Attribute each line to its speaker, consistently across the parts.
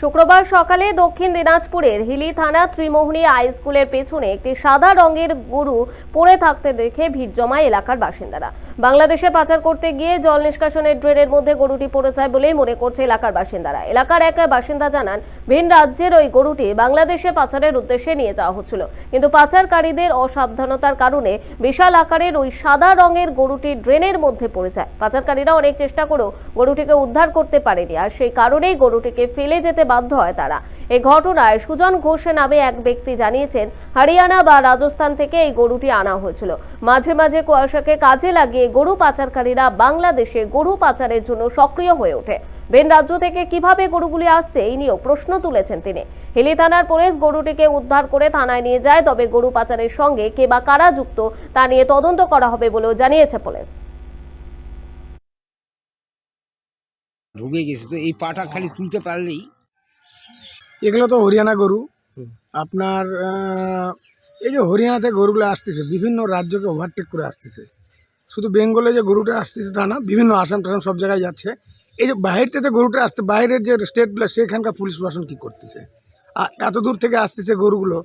Speaker 1: শুক্রবার সকালে দক্ষিণ দিনাজপুরের হিলি থানা ত্রিমোহনী হাই স্কুলের পেছনে একটি সাদা রঙের গরু পড়ে থাকতে দেখে ভিড় জমায় এলাকার বাসিন্দারা। বাংলাদেশে পাচার করতে গিয়ে জল নিষ্কাশনের ড্রেনের মধ্যে গরুটি পড়ে যায় বলেই মনে করছে এলাকার বাসিন্দারা। এলাকার এক বাসিন্দা জানান, ভিন রাজ্যের ওই গরুটি বাংলাদেশে পাচারের উদ্দেশ্যে নিয়ে যাওয়া হচ্ছিল। কিন্তু পাচারকারীদের অসাবধানতার কারণে বিশাল আকারের ওই সাদা রঙের গরুটি ড্রেনের মধ্যে পড়ে যায়। পাচারকারীরা অনেক চেষ্টা করেও গরুটিকে উদ্ধার করতে পারেনি আর সেই কারণেই গরুটিকে ফেলে যেতে বাধ্য হয় তারা। এই ঘটনায় সুজন ঘোষ নামে এক ব্যক্তি জানিয়েছেন, হরিয়ানা বা রাজস্থান থেকে এই গরুটি আনা হয়েছিল। মাঝে মাঝে কুয়াশাকে কাজে লাগিয়ে গরু পাচারকারীরা বাংলাদেশে গরু পাচারের জন্য সক্রিয় হয়ে ওঠে। বেন রাজ্য থেকে কীভাবে গরুগুলি আসছে এই নিয়েও প্রশ্ন তুলেছেন তিনি। হিলি থানার পুলিশ গরুটিকে উদ্ধার করে থানায় নিয়ে যায়, তবে গরু পাচারের সঙ্গে কে বা কারা যুক্ত তা নিয়ে তদন্ত করা হবে বলেও জানিয়েছে পুলিশ।
Speaker 2: ঢুকে গেছে। তো এই পাটা খালি তুলতে পারলেই।
Speaker 3: এগুলো তো হরিয়ানা গরু। আপনার এই যে হরিয়ানাতে গরুগুলো আসতেছে বিভিন্ন রাজ্যকে ওভারটেক করে আসতেছে। শুধু বেঙ্গলে যে গরুটা আসতেছে তা না বিভিন্ন আসাম টাসাম সব জায়গায় যাচ্ছে। এই যে বাইরে থেকে গরুটা আসতে বাইরের যে স্টেটগুলো সেখানকার পুলিশ প্রশাসন কী করতেছে? আর এত দূর থেকে আসতেছে গরুগুলো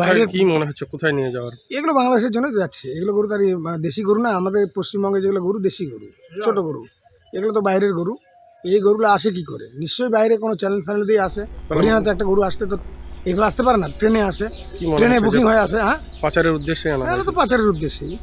Speaker 3: বাইরের
Speaker 4: কি মনে হচ্ছে কোথায় নিয়ে যাওয়ার?
Speaker 3: এগুলো বাংলাদেশের জন্য যাচ্ছে। এগুলো গরু তার দেশি গরু না আমাদের পশ্চিমবঙ্গে যেগুলো গরু দেশি গরু ছোট গরু। এগুলো তো বাইরের গরু। এই গরুগুলো আসে কি করে? নিশ্চয়ই বাইরে কোনো চ্যানেল ফ্যানেল দিয়ে আসে। হরিয়ানাতে একটা গরু আসতে তো এগুলো আসতে পারে না ট্রেনে আসে। ট্রেনে বুকিং হয়ে আসে হ্যাঁ?
Speaker 4: পাচারের উদ্দেশ্যে আনা
Speaker 3: তো পাচারের উদ্দেশ্যেই।